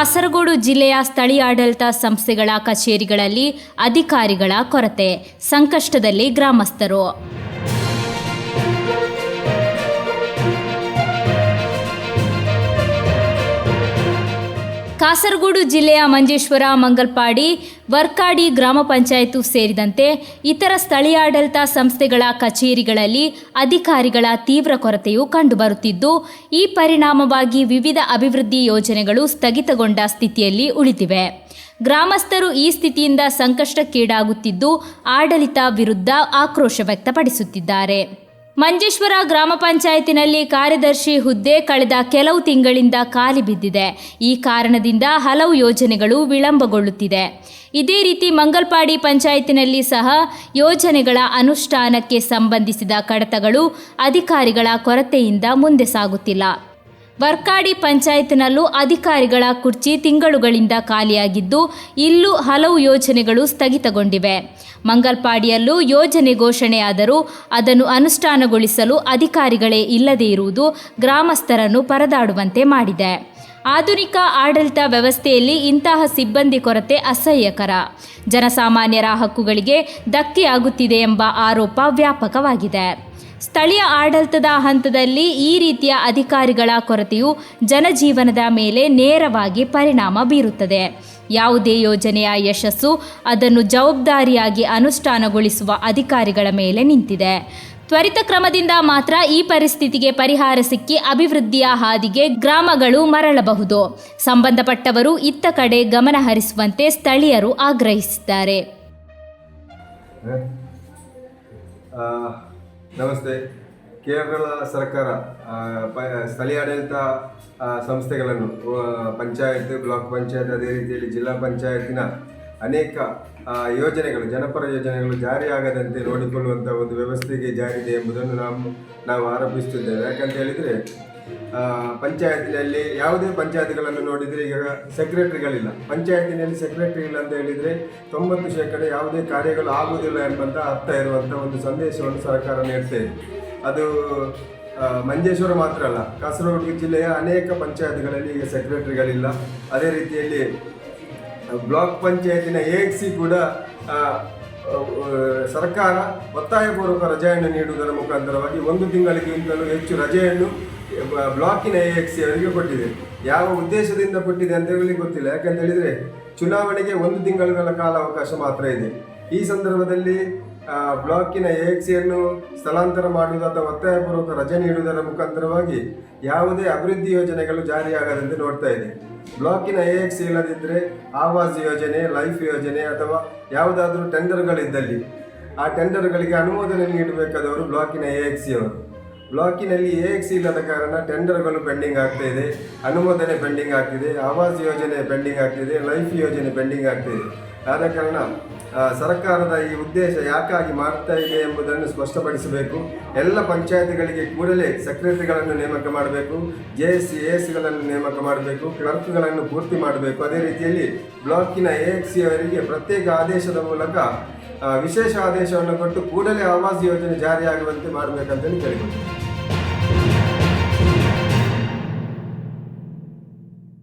ಕಾಸರಗೋಡು ಜಿಲ್ಲೆಯ ಸ್ಥಳೀಯ ಆಡಳಿತ ಸಂಸ್ಥೆಗಳ ಕಚೇರಿಗಳಲ್ಲಿ ಅಧಿಕಾರಿಗಳ ಕೊರತೆ ಸಂಕಷ್ಟದಲ್ಲಿ ಗ್ರಾಮಸ್ಥರು. ಕಾಸರಗೋಡು ಜಿಲ್ಲೆಯ ಮಂಜೇಶ್ವರ, ಮಂಗಲ್ಪಾಡಿ, ವರ್ಕಾಡಿ ಗ್ರಾಮ ಪಂಚಾಯತು ಸೇರಿದಂತೆ ಇತರ ಸ್ಥಳೀಯಾಡಳಿತ ಸಂಸ್ಥೆಗಳ ಕಚೇರಿಗಳಲ್ಲಿ ಅಧಿಕಾರಿಗಳ ತೀವ್ರ ಕೊರತೆಯು ಕಂಡುಬರುತ್ತಿದ್ದು, ಈ ಪರಿಣಾಮವಾಗಿ ವಿವಿಧ ಅಭಿವೃದ್ಧಿ ಯೋಜನೆಗಳು ಸ್ಥಗಿತಗೊಂಡ ಸ್ಥಿತಿಯಲ್ಲಿ ಉಳಿದಿವೆ. ಗ್ರಾಮಸ್ಥರು ಈ ಸ್ಥಿತಿಯಿಂದ ಸಂಕಷ್ಟಕ್ಕೀಡಾಗುತ್ತಿದ್ದು, ಆಡಳಿತ ವಿರುದ್ಧ ಆಕ್ರೋಶ ವ್ಯಕ್ತಪಡಿಸುತ್ತಿದ್ದಾರೆ. ಮಂಜೇಶ್ವರ ಗ್ರಾಮ ಪಂಚಾಯತಿನಲ್ಲಿ ಕಾರ್ಯದರ್ಶಿ ಹುದ್ದೆ ಕಳೆದ ಕೆಲವು ತಿಂಗಳಿಂದ ಖಾಲಿ ಬಿದ್ದಿದೆ. ಈ ಕಾರಣದಿಂದ ಹಲವು ಯೋಜನೆಗಳು ವಿಳಂಬಗೊಳ್ಳುತ್ತಿದೆ. ಇದೇ ರೀತಿ ಮಂಗಲ್ಪಾಡಿ ಪಂಚಾಯತಿನಲ್ಲಿ ಸಹ ಯೋಜನೆಗಳ ಅನುಷ್ಠಾನಕ್ಕೆ ಸಂಬಂಧಿಸಿದ ಕಡತಗಳು ಅಧಿಕಾರಿಗಳ ಕೊರತೆಯಿಂದ ಮುಂದೆ ಸಾಗುತ್ತಿಲ್ಲ. ವರ್ಕಾಡಿ ಪಂಚಾಯತ್ನಲ್ಲೂ ಅಧಿಕಾರಿಗಳ ಕುರ್ಚಿ ತಿಂಗಳುಗಳಿಂದ ಖಾಲಿಯಾಗಿದ್ದು, ಇಲ್ಲೂ ಹಲವು ಯೋಜನೆಗಳು ಸ್ಥಗಿತಗೊಂಡಿವೆ. ಮಂಗಲ್ಪಾಡಿಯಲ್ಲೂ ಯೋಜನೆ ಘೋಷಣೆಯಾದರೂ ಅದನ್ನು ಅನುಷ್ಠಾನಗೊಳಿಸಲು ಅಧಿಕಾರಿಗಳೇ ಇಲ್ಲದೇ ಇರುವುದು ಗ್ರಾಮಸ್ಥರನ್ನು ಪರದಾಡುವಂತೆ ಮಾಡಿದೆ. ಆಧುನಿಕ ಆಡಳಿತ ವ್ಯವಸ್ಥೆಯಲ್ಲಿ ಇಂತಹ ಸಿಬ್ಬಂದಿ ಕೊರತೆ ಅಸಹ್ಯಕರ. ಜನಸಾಮಾನ್ಯರ ಹಕ್ಕುಗಳಿಗೆ ಧಕ್ಕೆಯಾಗುತ್ತಿದೆ ಎಂಬ ಆರೋಪ ವ್ಯಾಪಕವಾಗಿದೆ. ಸ್ಥಳೀಯ ಆಡಳಿತದ ಹಂತದಲ್ಲಿ ಈ ರೀತಿಯ ಅಧಿಕಾರಿಗಳ ಕೊರತೆಯು ಜನಜೀವನದ ಮೇಲೆ ನೇರವಾಗಿ ಪರಿಣಾಮ ಬೀರುತ್ತದೆ. ಯಾವುದೇ ಯೋಜನೆಯ ಯಶಸ್ಸು ಅದನ್ನು ಜವಾಬ್ದಾರಿಯಾಗಿ ಅನುಷ್ಠಾನಗೊಳಿಸುವ ಅಧಿಕಾರಿಗಳ ಮೇಲೆ ನಿಂತಿದೆ. ತ್ವರಿತ ಕ್ರಮದಿಂದ ಮಾತ್ರ ಈ ಪರಿಸ್ಥಿತಿಗೆ ಪರಿಹಾರ ಸಿಕ್ಕಿ ಅಭಿವೃದ್ಧಿಯ ಹಾದಿಗೆ ಗ್ರಾಮಗಳು ಮರಳಬಹುದು. ಸಂಬಂಧಪಟ್ಟವರು ಇತ್ತ ಕಡೆ ಗಮನ ಹರಿಸುವಂತೆ ಸ್ಥಳೀಯರು ಆಗ್ರಹಿಸಿದ್ದಾರೆ. ನಮಸ್ತೆ. ಕೇರಳ ಸರ್ಕಾರ ಸ್ಥಳೀಯ ಆಡಳಿತ ಸಂಸ್ಥೆಗಳನ್ನು ಪಂಚಾಯತ್, ಬ್ಲಾಕ್ ಪಂಚಾಯತ್, ಅದೇ ರೀತಿಯಲ್ಲಿ ಜಿಲ್ಲಾ ಪಂಚಾಯತಿನ ಅನೇಕ ಯೋಜನೆಗಳು, ಜನಪರ ಯೋಜನೆಗಳು ಜಾರಿಯಾಗದಂತೆ ನೋಡಿಕೊಳ್ಳುವಂಥ ಒಂದು ವ್ಯವಸ್ಥೆಗೆ ಜಾರಿದೆ ಎಂಬುದನ್ನು ನಾವು ನಾವು ಆರೋಪಿಸುತ್ತಿದ್ದೇವೆ. ಯಾಕಂತ ಹೇಳಿದರೆ ಪಂಚಾಯತಿನಲ್ಲಿ ಯಾವುದೇ ಪಂಚಾಯತ್ಗಳನ್ನು ನೋಡಿದರೆ ಈಗ ಸೆಕ್ರೆಟರಿಗಳಿಲ್ಲ. ಪಂಚಾಯತಿನಲ್ಲಿ ಸೆಕ್ರೆಟರಿ ಇಲ್ಲ ಅಂತ ಹೇಳಿದರೆ ತೊಂಬತ್ತು ಶೇಕಡ ಯಾವುದೇ ಕಾರ್ಯಗಳು ಆಗುವುದಿಲ್ಲ ಎಂಬಂಥ ಅರ್ಥ ಇರುವಂಥ ಒಂದು ಸಂದೇಶವನ್ನು ಸರ್ಕಾರ ನೀಡ್ತಾ ಇದೆ. ಅದು ಮಂಜೇಶ್ವರ ಮಾತ್ರ ಅಲ್ಲ, ಕಾಸರಗೋಡು ಜಿಲ್ಲೆಯ ಅನೇಕ ಪಂಚಾಯತ್ಗಳಲ್ಲಿ ಈಗ ಸೆಕ್ರೆಟರಿಗಳಿಲ್ಲ. ಅದೇ ರೀತಿಯಲ್ಲಿ ಬ್ಲಾಕ್ ಪಂಚಾಯತಿನ ಎ ಸಿ ಕೂಡ ಸರ್ಕಾರ ಒತ್ತಾಯಪೂರ್ವಕ ರಜೆಯನ್ನು ನೀಡುವುದರ ಮುಖಾಂತರವಾಗಿ ಒಂದು ತಿಂಗಳಿಗಿಂತಲೂ ಹೆಚ್ಚು ರಜೆಯನ್ನು ಬ್ಲಾಕಿನ ಎ ಎಕ್ಸ್ ಅವರಿಗೆ ಕೊಟ್ಟಿದೆ. ಯಾವ ಉದ್ದೇಶದಿಂದ ಕೊಟ್ಟಿದೆ ಅಂತ ಹೇಳಿ ಗೊತ್ತಿಲ್ಲ. ಯಾಕಂತ ಹೇಳಿದರೆ ಚುನಾವಣೆಗೆ ಒಂದು ತಿಂಗಳುಗಳ ಕಾಲಾವಕಾಶ ಮಾತ್ರ ಇದೆ. ಈ ಸಂದರ್ಭದಲ್ಲಿ ಬ್ಲಾಕಿನ ಎ ಎಕ್ಸ್ ಸಿಯನ್ನು ಸ್ಥಳಾಂತರ ಮಾಡುವುದು ಅಥವಾ ಒತ್ತಾಯಪೂರ್ವಕ ರಜೆ ನೀಡುವುದರ ಮುಖಾಂತರವಾಗಿ ಯಾವುದೇ ಅಭಿವೃದ್ಧಿ ಯೋಜನೆಗಳು ಜಾರಿಯಾಗದಂತೆ ನೋಡ್ತಾ ಇದೆ. ಬ್ಲಾಕಿನ ಎ ಎಕ್ಸ್ ಇಲ್ಲದಿದ್ದರೆ ಆವಾಸ್ ಯೋಜನೆ, ಲೈಫ್ ಯೋಜನೆ ಅಥವಾ ಯಾವುದಾದರೂ ಟೆಂಡರ್ಗಳಿದ್ದಲ್ಲಿ ಆ ಟೆಂಡರ್ಗಳಿಗೆ ಅನುಮೋದನೆ ನೀಡಬೇಕಾದವರು ಬ್ಲಾಕಿನ ಎ ಎಕ್ಸಿಯವರು ಬ್ಲಾಕಿನಲ್ಲಿ ಎ ಎಕ್ಸ್ ಇಲ್ಲದ ಕಾರಣ ಟೆಂಡರ್ಗಳು ಪೆಂಡಿಂಗ್ ಆಗ್ತಾ ಇದೆ, ಅನುಮೋದನೆ ಪೆಂಡಿಂಗ್ ಆಗ್ತಿದೆ, ಆವಾಸ್ ಯೋಜನೆ ಪೆಂಡಿಂಗ್ ಆಗ್ತಿದೆ ಲೈಫ್ ಯೋಜನೆ ಪೆಂಡಿಂಗ್ ಆಗ್ತಿದೆ. ಆದ ಕಾರಣ ಸರ್ಕಾರದ ಈ ಉದ್ದೇಶ ಯಾಕಾಗಿ ಮಾಡ್ತಾ ಇದೆ ಎಂಬುದನ್ನು ಸ್ಪಷ್ಟಪಡಿಸಬೇಕು. ಎಲ್ಲ ಪಂಚಾಯತಿಗಳಿಗೆ ಕೂಡಲೇ ಸೆಕ್ರೆಟರಿಗಳನ್ನು ನೇಮಕ ಮಾಡಬೇಕು ಜೆ ಎಸ್ ಸಿ ಎ ಎಸ್ಗಳನ್ನು ನೇಮಕ ಮಾಡಬೇಕು ಕ್ಲರ್ಕ್ಗಳನ್ನು ಪೂರ್ತಿ ಮಾಡಬೇಕು. ಅದೇ ರೀತಿಯಲ್ಲಿ ಬ್ಲಾಕಿನ ಎ ಎಕ್ಸ್ ಅವರಿಗೆ ಪ್ರತ್ಯೇಕ ಆದೇಶದ ಮೂಲಕ ವಿಶೇಷ ಆದೇಶವನ್ನು ಕೊಟ್ಟು ಕೂಡಲೇ ಆವಾಸ್ ಯೋಜನೆ ಜಾರಿಯಾಗುವಂತೆ ಮಾಡಬೇಕಂತೇಳಿ ಕೇಳಿಕೊಳ್ತೀನಿ.